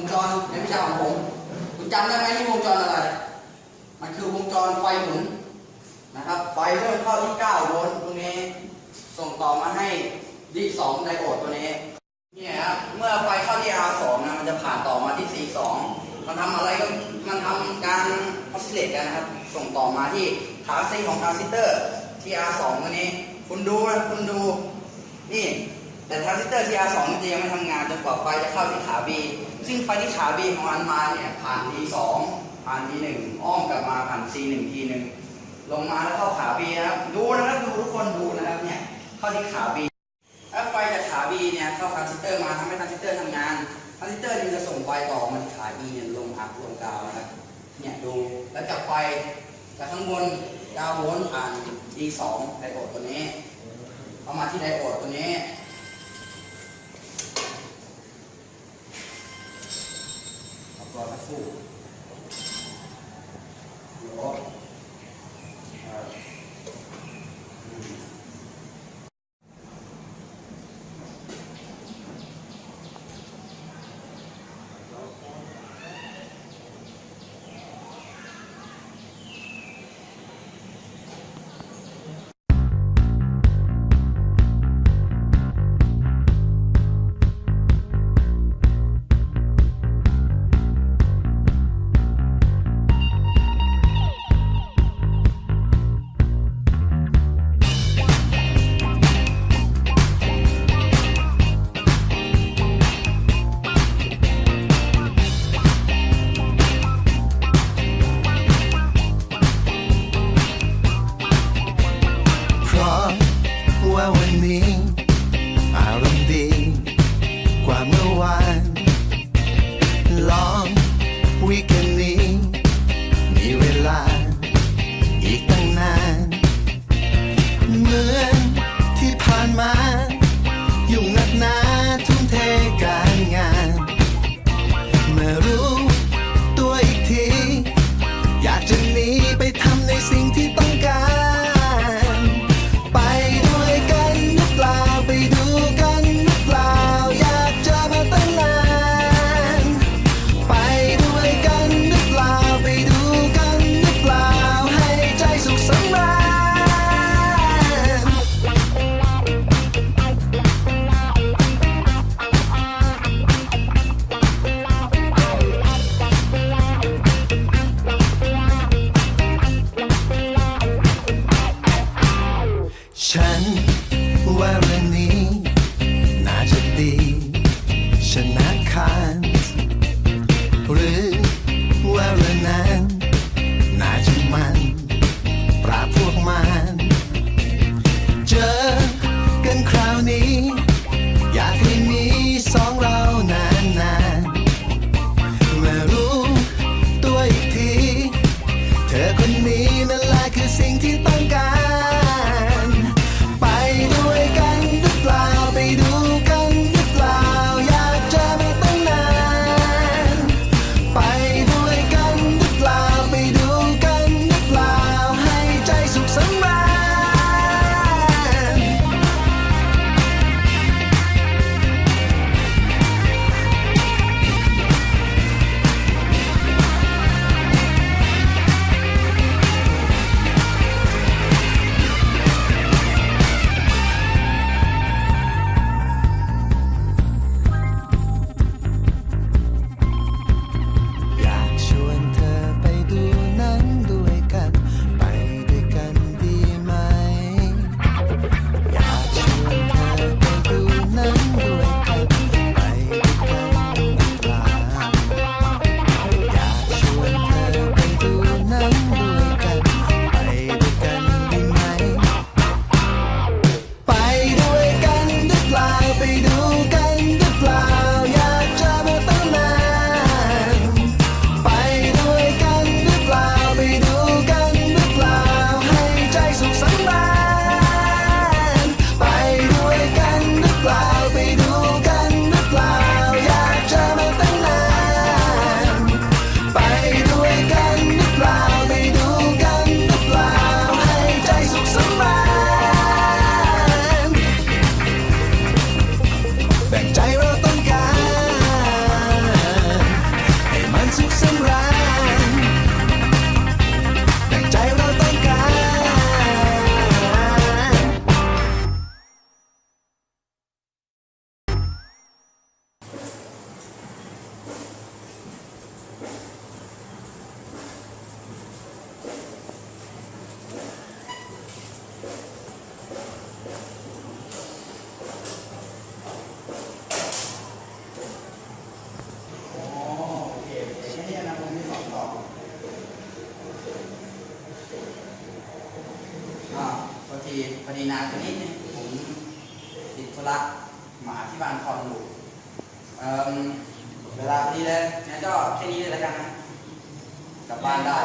งจรในวิชาของผม คุณจำได้ไหมนี่วงจรอะไร มันคือวงจรไฟหมุนนะครับ ไฟเริ่มเข้าที่ 9 โวลต์ตรงนี้ ส่งต่อมาให้ D2 ไดโอดตัวนี้ เนี่ยครับ เมื่อไฟเข้าที่ R2 นะมันจะผ่านต่อมาที่ C2 มันทำอะไรก็ มันทำการออสซิเลตกันนะครับ ส่งต่อมาที่ขา C ของทรานซิสเตอร์ที่ R2 ตัวนี้ คุณดูนะ คุณดู นี่ แต่ทรานซิสเตอร์ TR2 มันจะยังไม่ทำงานจนกว่าไฟจะเข้าที่ขา B ซึ่งไฟที่ขา B ของมันมาเนี่ยผ่าน D2 ผ่าน D1 อ้อมกลับมาผ่าน C1 ทีหนึ่งลงมาแล้วเข้าขา B นะครับดูนะครับดูทุกคนดูนะครับเนี่ยเข้าที่ขา B แล้วไฟจากขา B เนี่ยเข้าทรานซิสเตอร์มาทำให้ทรานซิสเตอร์ทำงานทรานซิสเตอร์จะส่งไฟต่อมาที่ขา E เนี่ยลงอักลงกาวนะครับเนี่ยดูแล้วจากไฟจากข้างบน9โวลต์ผ่าน D2 ไดโอดตัวนี้เข้ามาที่ไดโอดตัวนี้ เวี ฉันว่าเรื่องนี้ น่าจะดีชนะคานหรือว่าเรื่องนั้น right ทีพอดีนานไปนิดนึงผมติดธุระหมาที่บ้านคลอดลูกเอ่มเวลาพอดีเลยงั้นก็แค่นี้เลยแล้วกันนะกลับบ้านได้